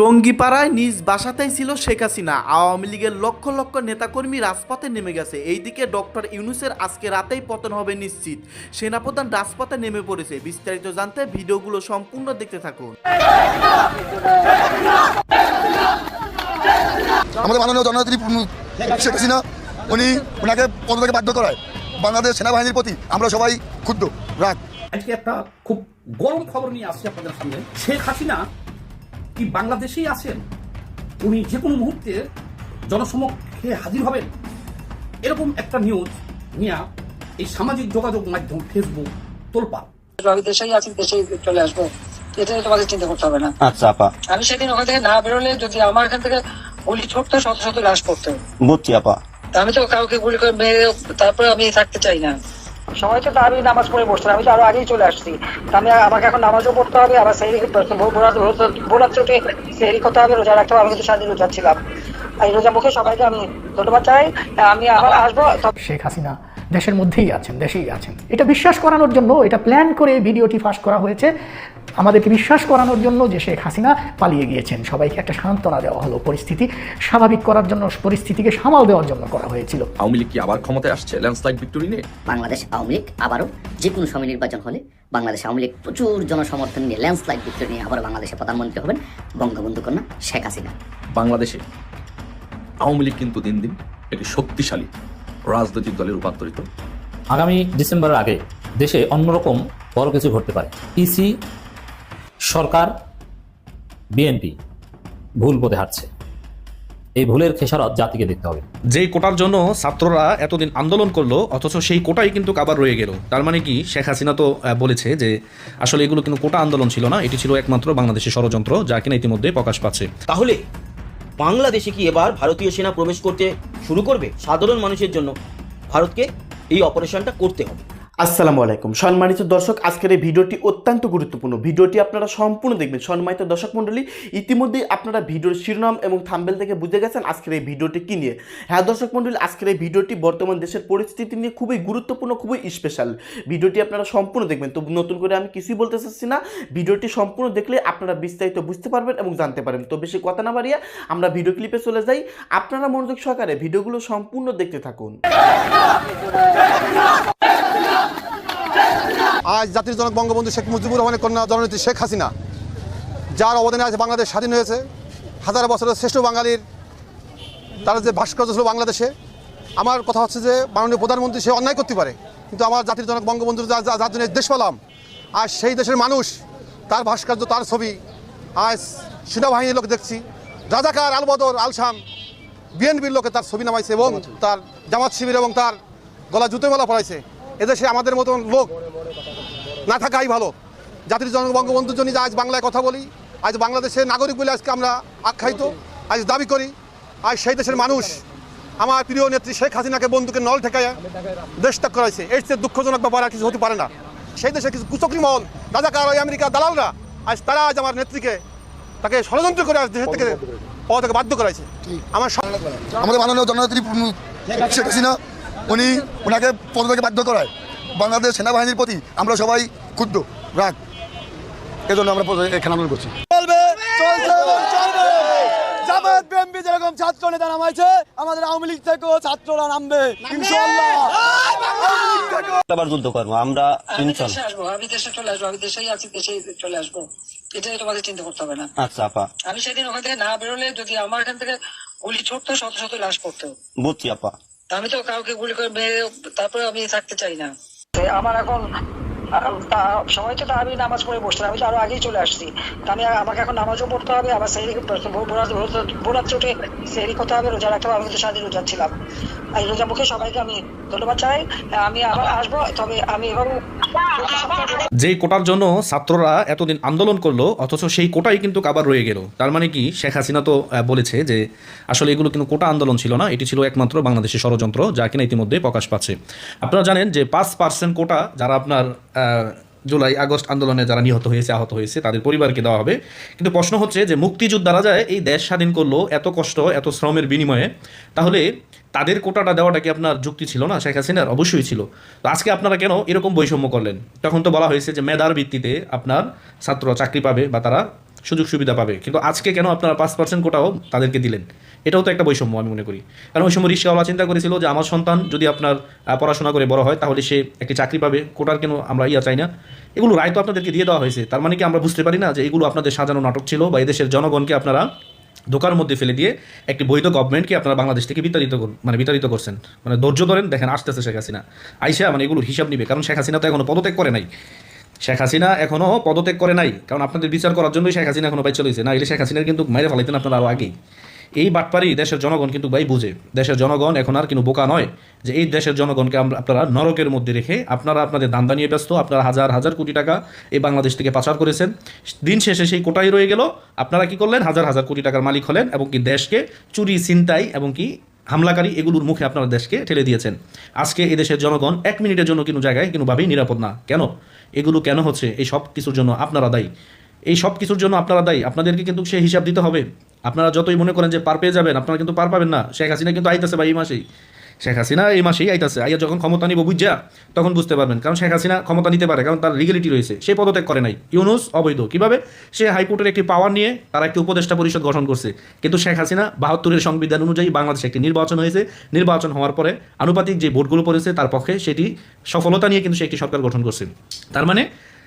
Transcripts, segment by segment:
টঙ্গিপাড়ায় নিজ বাসাতেই ছিল শেখ হাসিনা। আওয়ামী লীগের লক্ষ লক্ষ নেতাকর্মী রাজপথে নেমে গেছে। এইদিকে ডক্টর ইউনুসের আজকে রাতেই পতন হবে নিশ্চিত। সেনাপ্রধান রাজপথে নেমে পড়েছে। বিস্তারিত জানতে ভিডিওগুলো সম্পূর্ণ দেখতে থাকুন। আমাদের মাননীয় জননেত্রী শেখ হাসিনা উনি ওনাকে পদত্যাগে বাধ্য করায়। বাংলাদেশ সেনাবাহিনীর প্রতি আমরা সবাই ক্ষুব্ধ রাগ। আজকে একটা খুব গরম খবর নিয়ে আসছি আপনাদের সামনে। শেখ হাসিনা কি বাংলাদেশেই আছেন? উনি যে কোনো মুহূর্তে জনসমক্ষে হাজির হবেন। এরকম একটা নিউজ নিয়ে এই সামাজিক যোগাযোগ মাধ্যম ফেসবুক তোলপা আমি দেশেই আছি দেশেই চলে আসব। এটা তোমাদের চিন্তা করতে হবে না। আচ্ছা আপা। আমি সেদিন ওখান থেকে না বেরোলে যদি আমার এখান থেকে গুলি ছুটতো শত শত লাশ পড়তো। বুঝছি আপা। আমি তো কাউকে গুলি করে মেরে তারপরে আমি থাকতে চাই না। সময় তো আমি নামাজ পড়ে বসতে আমি তো আরও আগেই চলে আসছি। আমি আমাকে এখন নামাজও পড়তে হবে, আবার সেই বোনার চোটে সেই করতে হবে রোজা রাখতে হবে, আমি কিন্তু সারাদিন রোজা ছিলাম। এই রোজা মুখে সবাইকে আমি ধন্যবাদ চাই, আমি আবার আসব শেখ হাসিনা দেশের মধ্যেই আছেন, দেশেই আছেন। এটা বিশ্বাস করানোর জন্য, এটা প্ল্যান করে ভিডিওটি ফাঁস করা হয়েছে। আমাদেরকে বিশ্বাস করানোর জন্য যে শেখ হাসিনা পালিয়ে গিয়েছেন। সবাইকে একটা সান্ত্বনা দেওয়া হলো পরিস্থিতি। স্বাভাবিক করার জন্য পরিস্থিতিকে সামাল দেওয়ার জন্য করা হয়েছিল। আওয়ামী লীগ কি আবার ক্ষমতায় আসছে? ল্যান্ডস্লাইড ভিক্টোরি নিয়ে? বাংলাদেশ আওয়ামী লীগ আবারও যে কোনো সময় নির্বাচন হলে বাংলাদেশ আওয়ামী লীগ প্রচুর জনসমর্থন নিয়ে ল্যান্ডস্লাইড ভিক্টরি নিয়ে আবার বাংলাদেশে প্রধানমন্ত্রী হবেন বঙ্গবন্ধু কন্যা শেখ হাসিনা। বাংলাদেশে আওয়ামী লীগ কিন্তু দিন দিন একটি শক্তিশালী রাজনৈতিক দলে রূপান্তরিত। আগামী ডিসেম্বরের আগে দেশে অন্যরকম বড় কিছু ঘটতে পারে। ইসি সরকার বিএনপি ভুল পথে হাঁটছে। এই ভুলের খেসারত জাতিকে দেখতে হবে। যেই কোটার জন্য ছাত্ররা এতদিন আন্দোলন করল অথচ সেই কোটাই কিন্তু আবার রয়ে গেল। তার মানে কি? শেখ হাসিনা তো বলেছে যে আসলে এগুলো কিন্তু কোটা আন্দোলন ছিল না এটি ছিল একমাত্র বাংলাদেশের ষড়যন্ত্র যা কিনা ইতিমধ্যে প্রকাশ পাচ্ছে। তাহলে বাংলাদেশে কি এবার ভারতীয় সেনা প্রবেশ করতে শুরু করবে সাধারণ মানুষের জন্য? ভারতকে এই অপারেশনটা করতে হবে। আসসালামু আলাইকুম। সম্মানিত দর্শক, আজকের এই ভিডিওটি অত্যন্ত গুরুত্বপূর্ণ। ভিডিওটি আপনারা সম্পূর্ণ দেখবেন। সম্মানিত দর্শক মণ্ডলী, ইতিমধ্যেই আপনারা ভিডিওর শিরোনাম এবং থাম্বেল থেকে বুঝে গেছেন আজকের এই ভিডিওটি কী নিয়ে। হ্যাঁ দর্শক মণ্ডলী, আজকের এই ভিডিওটি বর্তমান দেশের পরিস্থিতি নিয়ে খুবই গুরুত্বপূর্ণ, খুবই স্পেশাল ভিডিওটি আপনারা সম্পূর্ণ দেখবেন। তো নতুন করে আমি কিছুই বলতে চাচ্ছি না। ভিডিওটি সম্পূর্ণ দেখলে আপনারা বিস্তারিত বুঝতে পারবেন এবং জানতে পারবেন। তো বেশি কথা না বাড়িয়ে আমরা ভিডিও ক্লিপে চলে যাই। আপনারা মনোযোগ সহকারে ভিডিওগুলো সম্পূর্ণ দেখতে থাকুন। আজ জাতির জনক বঙ্গবন্ধু শেখ মুজিবুর রহমানের কন্যা জননেত্রী শেখ হাসিনা, যার অবদানে আজ বাংলাদেশ স্বাধীন হয়েছে, হাজার বছরের শ্রেষ্ঠ বাঙালির তার যে ভাস্কর্য ছিল বাংলাদেশে। আমার কথা হচ্ছে যে মাননীয় প্রধানমন্ত্রী সে অন্যায় করতে পারে, কিন্তু আমার জাতির জনক বঙ্গবন্ধু যার জন্য দেশ পেলাম, আর সেই দেশের মানুষ, তার ভাস্কর্য, তার ছবি আজ সেনাবাহিনীর লোক দেখছি। রাজাকার আলবদর আলসাম বিএনপির লোকে তার ছবি নামাইছে এবং তার জামাত শিবির এবং তার গলা জুতো মেলা পড়াইছে এদেশে আমাদের মতন লোক না থাকাই ভালো। জাতির জনক বঙ্গবন্ধুর জন্য যে আজ বাংলায় কথা বলি আজ বাংলাদেশের নাগরিক বলে আজকে আমরা আখ্যায়িত আজ দাবি করি আজ সেই দেশের মানুষ আমার প্রিয় নেত্রী শেখ হাসিনাকে বন্ধুকে নল ঠেকায় দেশ ত্যাগ করাইছে। এর চেয়ে দুঃখজনক ব্যাপার আর কিছু হতে পারে না। সেই দেশে কিছু কুচক্রি মহল রাজাকার ওই আমেরিকা দালালরা আজ তারা আজ আমার নেত্রীকে তাকে ষড়যন্ত্র করে আজ দেশের থেকে পাওয়া থেকে বাধ্য করাইছে। আমার আমাদের মাননীয় জননেত্রী শেখ হাসিনা উনি ওনাকে পদত্যাগে বাধ্য করায়। বাংলাদেশ সেনাবাহিনীর প্রতি আমরা সবাই ক্ষুব্ধ। রাগ এজন্য আমরা এখানে আন্দোলন করছি। চলবে চলছে এবং চলবে। জামায়াত বিএনপি যেরকম ছাত্র নেতা নামাইছে আমাদের আওয়ামী লীগ থেকেও ছাত্ররা নামবে আবার যুদ্ধ করব আমরা আমি দেশে চলে আসব আমি দেশেই আছি দেশেই চলে আসব। এটা নিয়ে তোমাদের চিন্তা করতে হবে না। আচ্ছা আপা। আমি সেদিন ওখান থেকে না বেরোলে যদি আমার এখান থেকে গুলি ছুটতো শত শত লাশ পড়তো। বুঝছি আপা। আমি তো কাউকে গুলি করে মেরে তারপরে আমি থাকতে চাই না। আমার এখন তা- সময় তো আমি নামাজ পড়ে বসতে আমি তো আরও আগেই চলে আসছি। তা আমি আমাকে এখন নামাজও পড়তে হবে, আবার সেই বোলার চোটে সেই করতে হবে রোজা রাখতে হবে, আমি কিন্তু সারাদিন রোজা ছিলাম। এই রোজা মুখে সবাইকে আমি ধন্যবাদ চাই আমি আবার আসব, তবে আমি এভাবে যেই কোটার জন্য ছাত্ররা এতদিন আন্দোলন করল, অথচ সেই কোটাই কিন্তু আবার রয়ে গেল। তার মানে কি, শেখ হাসিনা তো বলেছে যে আসলে এগুলো কিন্তু কোটা আন্দোলন ছিল না, এটি ছিল একমাত্র বাংলাদেশের ষড়যন্ত্র, যা কিনা ইতিমধ্যে প্রকাশ পাচ্ছে। আপনারা জানেন যে পাঁচ পার্সেন্ট কোটা, যারা আপনার জুলাই, আগস্ট আন্দোলনে যারা নিহত হয়েছে, আহত হয়েছে, তাদের পরিবারকে দেওয়া হবে। কিন্তু প্রশ্ন হচ্ছে যে মুক্তিযোদ্ধারা যায় এই দেশ স্বাধীন করল এত কষ্ট, এত শ্রমের বিনিময়ে, তাহলে তাদের কোটাটা দেওয়াটা কি আপনার যুক্তি ছিল না? শেখ হাসিনার অবশ্যই ছিল। তো আজকে আপনারা কেন এরকম বৈষম্য করলেন? তখন তো বলা হয়েছে যে, মেধার ভিত্তিতে আপনার ছাত্র চাকরি পাবে বা তারা সুযোগ সুবিধা পাবে। কিন্তু আজকে কেন আপনারা পাঁচ পার্সেন্ট কোটাও তাদেরকে দিলেন? এটাও তো একটা বৈষম্য আমি মনে করি। কারণ ওই সময় রিক্সাওয়ালা চিন্তা করেছিল যে আমার সন্তান যদি আপনার পড়াশোনা করে বড় হয়, তাহলে সে একটি চাকরি পাবে। কোটার কেন আমরা ইয়া চাই না? এগুলো রায় তো আপনাদেরকে দিয়ে দেওয়া হয়েছে। তার মানে কি আমরা বুঝতে পারি না যে এগুলো আপনাদের সাজানো নাটক ছিল বা এদেশের জনগণকে আপনারা দোকার মধ্যে ফেলে দিয়ে একটি বৈধ গভর্নমেন্টকে আপনারা বাংলাদেশ থেকে বিতাড়িত মানে বিতাড়িত করছেন। মানে ধৈর্য ধরেন, দেখেন আসতেছে শেখ হাসিনা। আইসা মানে এগুলো হিসাব নিবে। কারণ শেখ হাসিনা তো এখনও পদত্যাগ করে নাই। শেখ হাসিনা এখনও পদত্যাগ করে নাই। কারণ আপনাদের বিচার করার জন্যই শেখ হাসিনা এখনও পাই চলেছে না এলে শেখ হাসিনার কিন্তু মেরে ফেলাইতেন আপনারা আরও আগেই। এই বাটপারি দেশের জনগণ কিন্তু ভাই বুঝে। দেশের জনগণ এখন আর কিন্তু বোকা নয় যে এই দেশের জনগণকে আপনারা নরকের মধ্যে রেখে আপনারা আপনাদের দান্দা নিয়ে ব্যস্ত, আপনারা হাজার হাজার কোটি টাকা এই বাংলাদেশ থেকে পাচার করেছেন। দিন শেষে সেই কোটাই রয়ে গেল। আপনারা কি করলেন? হাজার হাজার কোটি টাকার মালিক হলেন এবং কি দেশকে চুরি, ছিনতাই এবং কি হামলাকারী এগুলোর মুখে আপনারা দেশকে ঠেলে দিয়েছেন। আজকে এই দেশের জনগণ এক মিনিটের জন্য কোনো জায়গায় কোনোভাবেই নিরাপদ না। কেন? এগুলো কেন হচ্ছে? এই সব কিছুর জন্য আপনারা দায়ী। এই সব কিছুর জন্য আপনারা দায়ী। আপনাদেরকে কিন্তু সে হিসাব দিতে হবে। আপনারা যতই মনে করেন যে পার পেয়ে যাবেন, আপনারা কিন্তু পার পাবেন না। শেখ হাসিনা কিন্তু আইতেছে ভাই এই মাসেই। শেখ হাসিনা এই মাসেই আইতাছে। আইয়া যখন ক্ষমতা নিব বুঝা, তখন বুঝতে পারবেন। কারণ শেখ হাসিনা ক্ষমতা নিতে পারে, কারণ তার লিগেলিটি রয়েছে। সে পদত্যাগ করে নাই। ইউনুস অবৈধ। কীভাবে? সে হাইকোর্টের একটি পাওয়ার নিয়ে তারা একটি উপদেষ্টা পরিষদ গঠন করছে। কিন্তু শেখ হাসিনা বাহাত্তরের সংবিধান অনুযায়ী বাংলাদেশে একটি নির্বাচন হয়েছে। নির্বাচন হওয়ার পরে আনুপাতিক যে ভোটগুলো পড়েছে তার পক্ষে সেটি সফলতা নিয়ে কিন্তু সে একটি সরকার গঠন করছে। তার মানে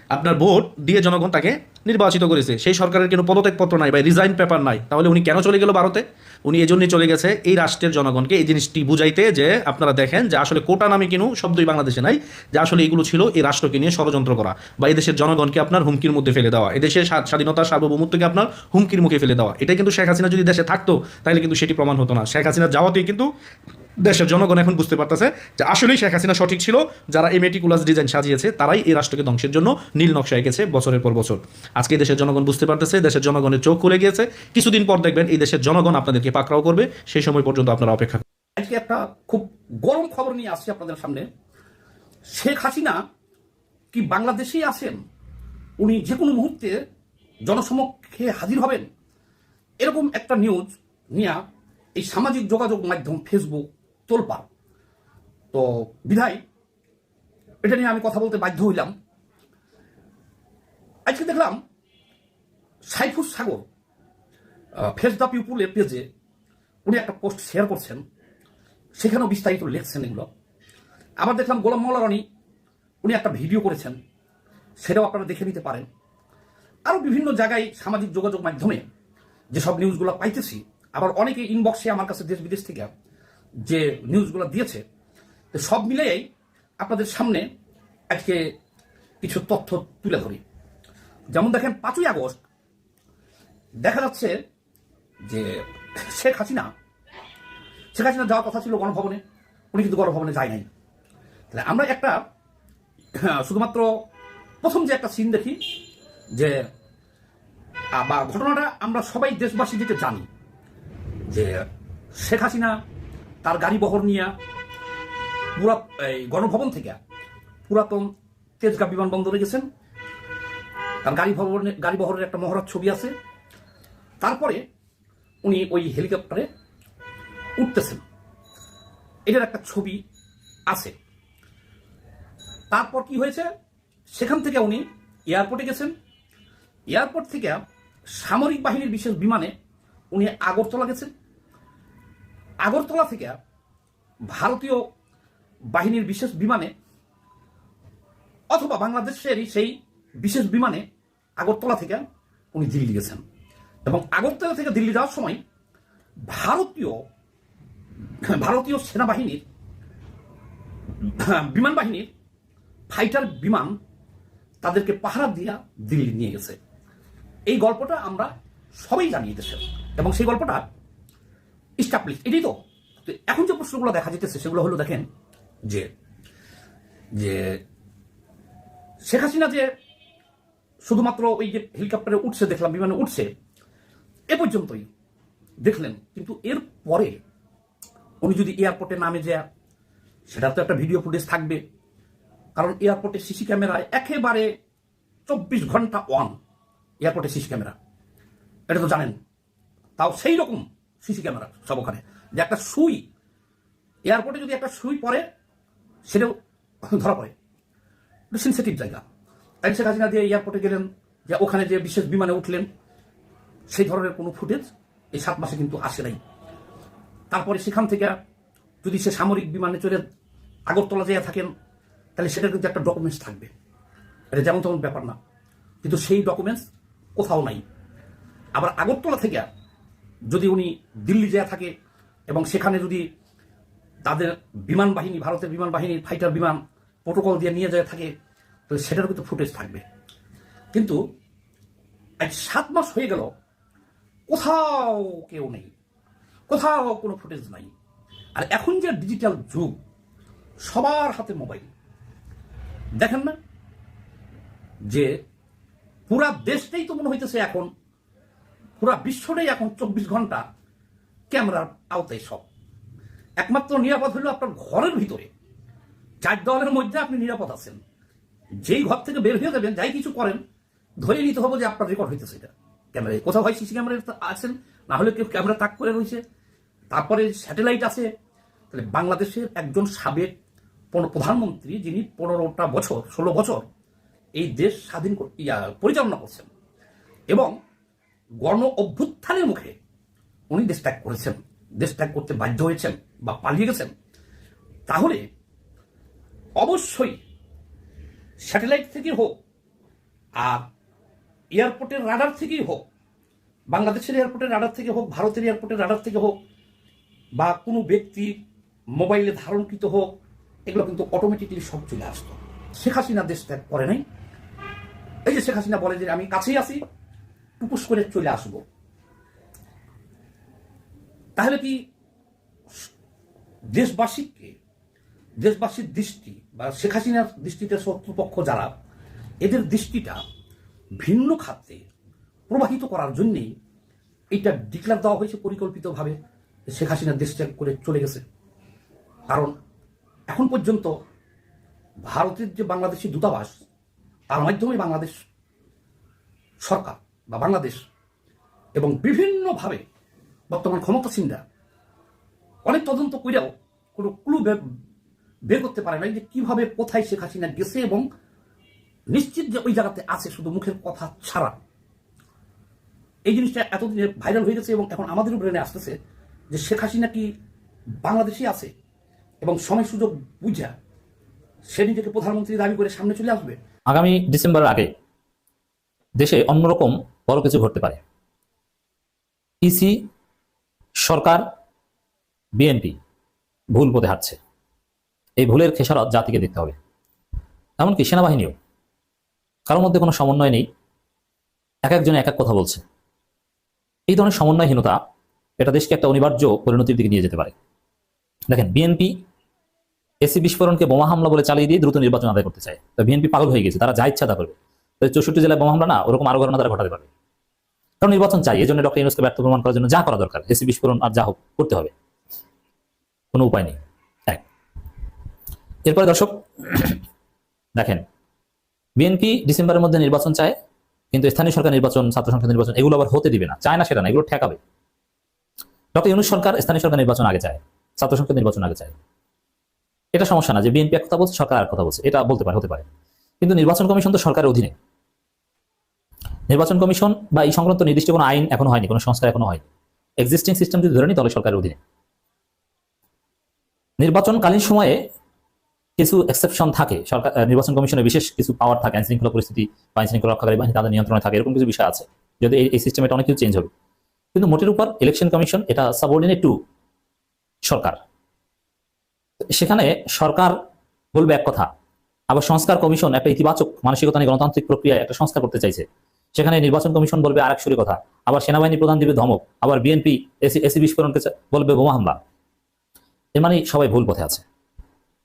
আপনার ভোট দিয়ে জনগণ তাকে নির্বাচিত করেছে। সেই সরকারের কোনো পদত্যাগপত্র নাই বা রিজাইন পেপার নাই। তাহলে উনি কেন চলে গেল ভারতে? উনি এই জন্যই চলে গেছে এই রাষ্ট্রের জনগণকে এই জিনিসটি বুঝাইতে যে আপনারা দেখেন যে আসলে কোটা নামে কিনু শব্দই বাংলাদেশে নাই, যে আসলে এগুলো ছিল এই রাষ্ট্রকে নিয়ে ষড়যন্ত্র করা বা দেশের জনগণকে আপনার হুমকির মধ্যে ফেলে দেওয়া। এদেশের স্বা- স্বাধীনতা সার্বভৌমত্বকে আপনার হুমকির মুখে ফেলে দেওয়া। এটা কিন্তু শেখ হাসিনা যদি দেশে থাকতো, তাহলে কিন্তু সেটি প্রমাণ হতো না। শেখ হাসিনা যাওয়াতেই কিন্তু দেশের জনগণ এখন বুঝতে পারতেছে যে আসলেই শেখ হাসিনা সঠিক ছিল, যারা এই মেটিকুলাস ডিজাইন সাজিয়েছে, তারাই এই রাষ্ট্রকে ধ্বংসের জন্য নীল নকশা এঁকেছে বছরের পর বছর। আজকে দেশের জনগণ বুঝতে পারতেছে, দেশের জনগণের চোখ খুলে গিয়েছে। কিছুদিন পর দেখবেন এই দেশের জনগণ আপনাদেরকে পাকড়াও করবে, সেই সময় পর্যন্ত আপনারা অপেক্ষা। আজকে একটা খুব গরম খবর নিয়ে আসছি আপনাদের সামনে। শেখ হাসিনা কি বাংলাদেশেই আছেন? উনি যে কোনো মুহূর্তে জনসমক্ষে হাজির হবেন? এরকম একটা নিউজ নিয়ে এই সামাজিক যোগাযোগ মাধ্যম ফেসবুক তোলপা তো বিধায় এটা নিয়ে আমি কথা বলতে বাধ্য হইলাম। আজকে দেখলাম সাইফুস সাগর ফেস দ্য পিপুলের পেজে উনি একটা পোস্ট শেয়ার করছেন। সেখানেও বিস্তারিত লিখছেন এগুলো। আবার দেখলাম গোলাম মোল্লা রনি, উনি একটা ভিডিও করেছেন। সেটাও আপনারা দেখে নিতে পারেন। আরও বিভিন্ন জায়গায় সামাজিক যোগাযোগ মাধ্যমে যেসব নিউজগুলো পাইতেছি, আবার অনেকে ইনবক্সে আমার কাছে দেশ বিদেশ থেকে যে নিউজগুলো দিয়েছে, তো সব মিলেই আপনাদের সামনে আজকে কিছু তথ্য তুলে ধরি। যেমন দেখেন, পাঁচই আগস্ট দেখা যাচ্ছে যে শেখ হাসিনা শেখ হাসিনা যাওয়ার কথা ছিল গণভবনে, উনি কিন্তু গণভবনে যায় নাই। তাহলে আমরা একটা, শুধুমাত্র প্রথম যে একটা সিন দেখি, যে বা ঘটনাটা আমরা সবাই দেশবাসী যেটা জানি, যে শেখ হাসিনা তার গাড়ি বহর নিয়ে পুরা এই গণভবন থেকে পুরাতন তেজগাঁ বিমানবন্দরে গেছেন। তার গাড়ি ভবনে গাড়ি বহরের একটা মহড়ার ছবি আছে। তারপরে উনি ওই হেলিকপ্টারে উঠতেছেন। এটার একটা ছবি আছে। তারপর কি হয়েছে? সেখান থেকে উনি এয়ারপোর্টে গেছেন। এয়ারপোর্ট থেকে সামরিক বাহিনীর বিশেষ বিমানে উনি আগরতলা গেছেন। আগরতলা থেকে ভারতীয় বাহিনীর বিশেষ বিমানে অথবা বাংলাদেশেরই সেই বিশেষ বিমানে আগরতলা থেকে উনি দিল্লি গেছেন। এবং আগরতলা থেকে দিল্লি যাওয়ার সময় ভারতীয় ভারতীয় সেনাবাহিনীর, বিমান বাহিনীর ফাইটার বিমান তাদেরকে পাহারা দিয়া দিল্লি নিয়ে গেছে। এই গল্পটা আমরা সবাই জানি দেশের। এবং সেই গল্পটা স্টাবলিশ এটাই তো। তো এখন যে প্রশ্নগুলো দেখা যেতেছে সেগুলো হলো দেখেন যে যে শেখ হাসিনা যে শুধুমাত্র ওই যে হেলিকপ্টারে উঠছে, দেখলাম, বিমানে উঠছে, এ পর্যন্তই দেখলেন। কিন্তু এর পরে উনি যদি এয়ারপোর্টে নামে যায় সেটা তো একটা ভিডিও ফুটেজ থাকবে। কারণ এয়ারপোর্টে সিসি ক্যামেরায় একেবারে চব্বিশ ঘণ্টা ওয়ান এয়ারপোর্টে সিসি ক্যামেরা এটা তো জানেন। তাও সেই রকম সিসি ক্যামেরা সব ওখানে। যে একটা সুই, এয়ারপোর্টে যদি একটা সুই পড়ে, সেটাও ধরা পড়ে। সেন্সিটিভ জায়গা। তাই শেখ হাসিনা দিয়ে এয়ারপোর্টে গেলেন, যে ওখানে যে বিশেষ বিমানে উঠলেন, সেই ধরনের কোনো ফুটেজ এই সাত মাসে কিন্তু আসে নাই। তারপরে সেখান থেকে যদি সে সামরিক বিমানে চলে আগরতলা যেয়ে থাকেন, তাহলে সেটা কিন্তু একটা ডকুমেন্টস থাকবে। এটা যেমন তেমন ব্যাপার না। কিন্তু সেই ডকুমেন্টস কোথাও নাই। আবার আগরতলা থেকে যদি উনি দিল্লি যেয়ে থাকে এবং সেখানে যদি তাদের বিমান বাহিনী, ভারতের বিমান বাহিনীর ফাইটার বিমান প্রোটোকল দিয়ে নিয়ে যায় থাকে, তো সেটারও কিন্তু ফুটেজ থাকবে। কিন্তু আজ সাত মাস হয়ে গেল, কোথাও কেউ নেই, কোথাও কোনো ফুটেজ নাই। আর এখন যে ডিজিটাল যুগ, সবার হাতে মোবাইল দেখেন না? যে পুরা দেশটাই তো মনে হইতেছে এখন পুরা বিশ্বটাই এখন চব্বিশ ঘণ্টা ক্যামেরার আওতায় সব। একমাত্র নিরাপদ হলো আপনার ঘরের ভিতরে। চার দেওয়ালের মধ্যে আপনি নিরাপদ আছেন। যেই ঘর থেকে বের হয়ে যাবেন, যাই কিছু করেন, ধরে নিতে হবে যে আপনার রেকর্ড হইতেছে এটা। ক্যামেরায় কোথাও হয় সিসি ক্যামেরা আছেন, না হলে কেউ ক্যামেরা তাক করে রয়েছে। তারপরে স্যাটেলাইট আছে। তাহলে বাংলাদেশের একজন সাবেক প্রধানমন্ত্রী যিনি পনেরোটা বছর, ষোলো বছর এই দেশ স্বাধীন পরিচালনা করছেন। এবং গণ অভ্যুত্থানের মুখে উনি দেশ ত্যাগ করেছেন দেশ ত্যাগ করতে বাধ্য হয়েছেন বা পালিয়ে গেছেন। তাহলে অবশ্যই স্যাটেলাইট থেকে হোক আর এয়ারপোর্টের রাডার থেকেই হোক, বাংলাদেশের এয়ারপোর্টের রাডার থেকে হোক, ভারতের এয়ারপোর্টের রাডার থেকে হোক বা কোনো ব্যক্তি মোবাইলে ধারণকৃত হোক, এগুলো কিন্তু অটোমেটিকলি সব চলে আসতো। শেখ হাসিনা দেশ ত্যাগ করে নাই। এই যে শেখ হাসিনা বলে যে আমি কাছেই আছি টুপুস করে চলে আসব। তাহলে কি দেশবাসীকে, দেশবাসীর দৃষ্টি বা শেখ হাসিনার দৃষ্টিতে শত্রুপক্ষ যারা, এদের দৃষ্টিটা ভিন্ন খাতে প্রবাহিত করার জন্যেই এটা ডিক্লার দেওয়া হয়েছে পরিকল্পিতভাবে শেখ হাসিনা দেশ ত্যাগ করে চলে গেছে। কারণ এখন পর্যন্ত ভারতের যে বাংলাদেশি দূতাবাস, তার মাধ্যমে বাংলাদেশ সরকার বা বাংলাদেশ এবং বিভিন্নভাবে বর্তমান ক্ষমতাসীনরা অনেক তদন্ত কইরাও কোনো ক্লু বের করতে পারে নাই যে কীভাবে, কোথায় শেখ হাসিনা গেছে এবং নিশ্চিত যে ওই জায়গাতে আছে শুধু মুখের কথা ছাড়া। এই জিনিসটা এতদিনে ভাইরাল হয়ে গেছে এবং এখন আমাদের ব্রেনে আসতেছে যে শেখ হাসিনা কি বাংলাদেশে আছে এবং সময় সুযোগ বুঝা সে নিজেকে প্রধানমন্ত্রী দাবি করে সামনে চলে আসবে? আগামী ডিসেম্বরের আগে দেশে অন্যরকম বড় কিছু ঘটতে পারে। ইসি সরকার বিএনপি ভুল পথে হাঁটছে। এই ভুলের খেসারত জাতিকে দেখতে হবে। এমনকি সেনাবাহিনীও। কারোর মধ্যে কোনো সমন্বয় নেই। এক একজনে এক এক কথা বলছে। এই ধরনের সমন্বয়হীনতা এটা দেশকে একটা অনিবার্য পরিণতির দিকে নিয়ে যেতে পারে। দেখেন বিএনপি এসি বিস্ফোরণকে বোমা হামলা বলে চালিয়ে দিয়ে দ্রুত নির্বাচন আদায় করতে চায়। তো বিএনপি পাগল হয়ে গেছে, তারা যা ইচ্ছা তা করবে। চৌষট্টি জেলায় বোমা হামলা না, ওরকম আরও ঘটনা তারা ঘটাতে পারবে। কারণ নির্বাচন চাই এই জন্য ডক্টর ইউনুসকে ব্যর্থ প্রমাণ করার জন্য যা করা দরকার, এসি বিস্ফোরণ আর যা হোক, করতে হবে। কোনো উপায় নেই। এক। এরপরে দর্শক, দেখেন, বিএনপি ডিসেম্বরের মধ্যে নির্বাচন চায়, কিন্তু স্থানীয় সরকার নির্বাচন, ছাত্র সংসদ নির্বাচন, এগুলো আবার হতে দিবে না, চায় না সেটা না, এগুলো ঠেকাবে। ডক্টর ইউনুস সরকার স্থানীয় সরকার নির্বাচন আগে চায়, ছাত্র সংসদ নির্বাচন আগে চায়। এটা সমস্যা না যে বিএনপি এক কথা বলছে, সরকার আর কথা বলছে, এটা বলতে পারে, হতে পারে। কিন্তু নির্বাচন কমিশন তো সরকারের অধীনে। নির্বাচন কমিশন বা এই সংক্রান্ত নির্দিষ্ট কোনো আইন এখনও হয়নি, কোনো সংস্কার এখনও হয়নি। এক্সিস্টিং সিস্টেম যদি ধরে নি, তাহলে সরকারের অধীনে নির্বাচনকালীন সময়ে কিছু এক্সেপশন থাকে, সরকার নির্বাচন কমিশনের বিশেষ কিছু পাওয়ার থাকে, আইন শৃঙ্খলা পরিস্থিতি বা আইন শৃঙ্খলা রক্ষাকারী বাহিনী, তাদের নিয়ন্ত্রণে থাকে, এরকম কিছু বিষয় আছে। যদি এই- সিস্টেম অনেক কিছু চেঞ্জ হবে। কিন্তু মোটের উপর ইলেকশন কমিশন এটা সাবঅর্ডিনেট টু সরকার। সেখানে সরকার বলবে এক কথা, আবার সংস্কার কমিশন একটা ইতিবাচক, মানসিকতা নিয়ে গণতান্ত্রিক প্রক্রিয়ায় একটা সংস্কার করতে চাইছে। সেখানে নির্বাচন কমিশন বলবে আরেক সুরে কথা। আবার সেনাবাহিনী প্রধান দিবে ধমক। আবার বিএনপি এসি এসি বিস্ফোরণকে বলবে বোমা হামলা। এর মানে সবাই ভুল পথে আছে।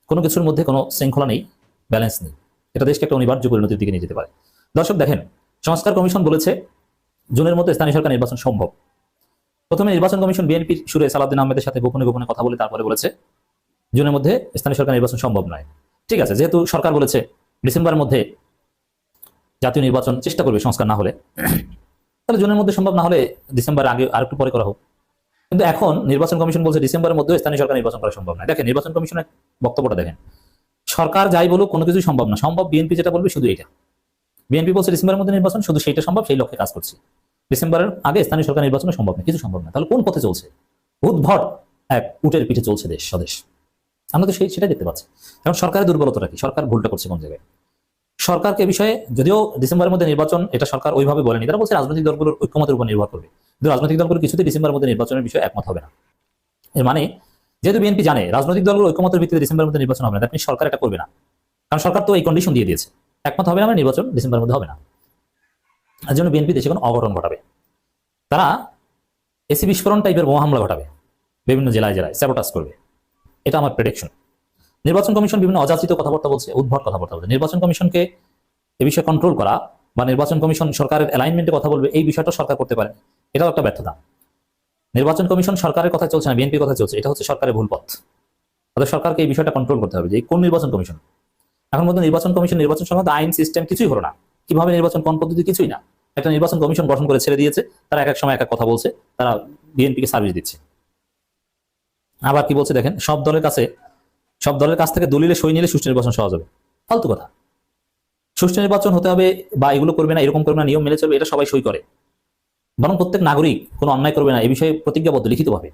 কোনো কিছুর মধ্যে কোনো শৃঙ্খলা নেই ব্যালেন্স নেই। এটা দেশকে একটা অনিবার্য পরিণতির দিকে নিয়ে যেতে পারে। দর্শক, দেখেন, সংস্কার কমিশন বলেছে, জুনের মধ্যে স্থানীয় সরকার নির্বাচন সম্ভব। প্রথমে নির্বাচন কমিশন বিএনপির সুরে সালাউদ্দিন আহমেদের সাথে গোপনে গোপনে কথা বলে তারপরে বলেছে, জুনের মধ্যে স্থানীয় সরকার নির্বাচন সম্ভব নয়। ঠিক আছে, যেহেতু সরকার বলেছে, ডিসেম্বরের মধ্যে জাতীয় নির্বাচন চেষ্টা করবে সংস্কার না হলে। তাহলে জুনের মধ্যে সম্ভব না হলে ডিসেম্বর আগে আর একটু পরে করা হোক। কিন্তু এখন নির্বাচন কমিশন বলছে ডিসেম্বরের মধ্যে স্থানীয় সরকার নির্বাচন করা সম্ভব নয় দেখেন, নির্বাচন কমিশনের বক্তব্যটা দেখেন। সরকার যাই বলুক, কোনো কিছুই সম্ভব না। সম্ভব বিএনপি যেটা বলবে শুধু এটা বিএনপি বলছে ডিসেম্বরের মধ্যে নির্বাচন, শুধু সেইটা সম্ভব, সেই লক্ষ্যে কাজ করছি। ডিসেম্বরের আগে স্থানীয় সরকার নির্বাচন সম্ভব না, কিছু সম্ভব না। তাহলে কোন পথে চলছে? উদ্ভট এক উটের পিঠে চলছে দেশ, স্বদেশ। আমরা তো সেই, সেটাই দেখতে পাচ্ছি। এখন সরকারের দুর্বলতাটা কি? সরকার ভুলটা করছে কোন জায়গায়? সরকারকে বিষয়ে যদিও ডিসেম্বরের মধ্যে নির্বাচন, এটা সরকার ওইভাবে বলেনি। তারা বলছে রাজনৈতিক দলগুলোর ঐক্যমতের উপর নির্ভর করবে। কিন্তু রাজনৈতিক দলগুলো কিছুতেই ডিসেম্বরের মধ্যে নির্বাচনের বিষয়ে একমত হবে না। এর মানে যেহেতু বিএনপি জানে রাজনৈতিক দলগুলো ঐক্যমতের ভিত্তিতে ডিসেম্বরের মধ্যে নির্বাচন হবে না আপনি সরকার এটা করবে না। কারণ সরকার তো এই কন্ডিশন দিয়ে দিয়েছে। একমত হবে না মানে নির্বাচন ডিসেম্বরের মধ্যে হবে না। এর জন্য বিএনপি দেশে কোনো অঘটন ঘটাবে। তারা এসি বিস্ফোরণ টাইপের বোমা হামলা ঘটাবে। বিভিন্ন জেলায় জেলায় স্যাবোটাস করবে। এটা আমার প্রেডিকশন নির্বাচন কমিশন বিভিন্ন অযাচিত কথাবার্তা বলছে, উদ্ভট কথাবার্তা বলছে। নির্বাচন কমিশনকে এ বিষয়ে কন্ট্রোল করা বা নির্বাচন কমিশন সরকারের অ্যালাইনমেন্টে কথা বলবে, এই বিষয়টা সরকার করতে পারে এটাও একটা ব্যর্থতা। নির্বাচন কমিশন সরকারের কথা চলছে না বিএনপির কথা চলছে, এটা হচ্ছে সরকারের ভুল পথ। তাদের সরকারকে এই বিষয়টা কন্ট্রোল করতে হবে যে কোন নির্বাচন কমিশন? এখন মধ্যে নির্বাচন কমিশন নির্বাচন সংক্রান্ত আইন সিস্টেম কিছুই হলো না। কীভাবে নির্বাচন কোন পদ্ধতি? কিছুই না। একটা নির্বাচন কমিশন গঠন করে ছেড়ে দিয়েছে, তারা এক এক সময় এক এক কথা বলছে, তারা বিএনপিকে সার্ভিস দিচ্ছে। আবার কি বলছে দেখেন, সব দলের কাছে সব দলের কাছ থেকে দলিলে সই নিলে সুষ্ঠু নির্বাচন সহজ হবে। ফালতু কথা। সুষ্ঠু নির্বাচন হতে হবে বা এগুলো করবে না, এরকম করবে না, নিয়ম মেনে চলবে, এটা সবাই সই করে। বরং প্রত্যেক নাগরিক কোনো অন্যায় করবে না এই বিষয়ে প্রতিজ্ঞাবদ্ধ, লিখিতভাবে।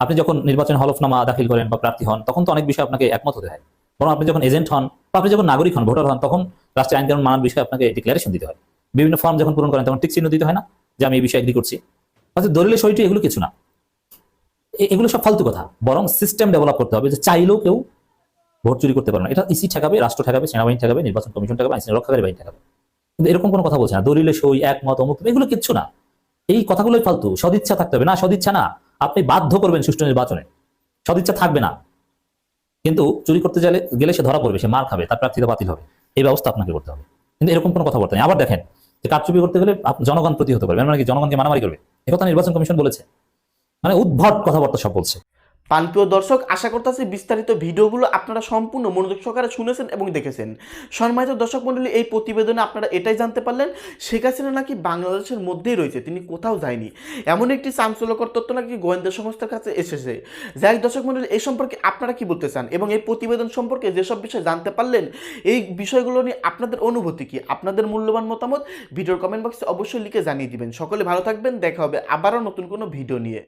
আপনি যখন নির্বাচন হলফনামা দাখিল করেন বা প্রার্থী হন, তখন তো অনেক বিষয়ে আপনাকে একমত হতে হয়। বরং আপনি যখন এজেন্ট হন বা আপনি যখন নাগরিক হন, ভোটার হন, তখন রাষ্ট্রের আইন কানুন মানার বিষয়ে আপনাকে ডিক্লারেশন দিতে হয়। বিভিন্ন ফর্ম যখন পূরণ করেন, তখন টিক চিহ্ন দিতে হয় না যে আমি এই বিষয়ে এগ্রি করছি। অর্থাৎ দলিলে সইটি এগুলো কিছু না। এগুলো সব ফালতু কথা। বরং সিস্টেম ডেভেলপ করতে হবে যে চাইলেও কেউ ভোট চুরি করতে পারবে না। এটা ইসি ঠেকাবে, রাষ্ট্র ঠেকাবে, সেনাবাহিনী ঠেকাবে, নির্বাচন কমিশন ঠেকাবে, আইন রক্ষাকারী বাহিনী ঠেকাবে। কিন্তু এরকম কোনো কথা বলছে না। দলিলে সই, একমত, অমুক এগুলো কিচ্ছু না। এই কথাগুলোই ফালতু। সদিচ্ছা থাকতে হবে। না, সদিচ্ছা না। আপনি বাধ্য করবেন সুষ্ঠু নির্বাচনে। সদিচ্ছা থাকবে না। কিন্তু চুরি করতে গেলে গেলে সে ধরা পড়বে, সে মার খাবে, তার প্রার্থিতা বাতিল হবে। এই ব্যবস্থা আপনাকে করতে হবে। কিন্তু এরকম কোনো কথাবার্তা নেই। আবার দেখেন, যে কারচুপি করতে গেলে জনগণ প্রতিহত করবে। মানে কি? জনগণকে মারামারি করবে। একথা নির্বাচন কমিশন বলেছে। মানে উদ্ভট কথাবার্তা সব বলছে। পানপ্রিয় দর্শক, আশা করতেছি বিস্তারিত ভিডিওগুলো আপনারা সম্পূর্ণ মনোযোগ সহকারে শুনেছেন এবং দেখেছেন। সম্মানিত দর্শক মণ্ডলী, এই প্রতিবেদনে আপনারা এটাই জানতে পারলেন, শেখ হাসিনা নাকি বাংলাদেশের মধ্যেই রয়েছে, তিনি কোথাও যায়নি। এমন একটি চাঞ্চল্যকর তথ্য নাকি গোয়েন্দা সংস্থার কাছে এসেছে। যাই দর্শক মণ্ডলী এই সম্পর্কে আপনারা কি বলতে চান এবং এই প্রতিবেদন সম্পর্কে যেসব বিষয় জানতে পারলেন, এই বিষয়গুলো নিয়ে আপনাদের অনুভূতি কি? আপনাদের মূল্যবান মতামত ভিডিওর কমেন্ট বক্সে অবশ্যই লিখে জানিয়ে দিবেন। সকলে ভালো থাকবেন, দেখা হবে আবারও নতুন কোনো ভিডিও নিয়ে।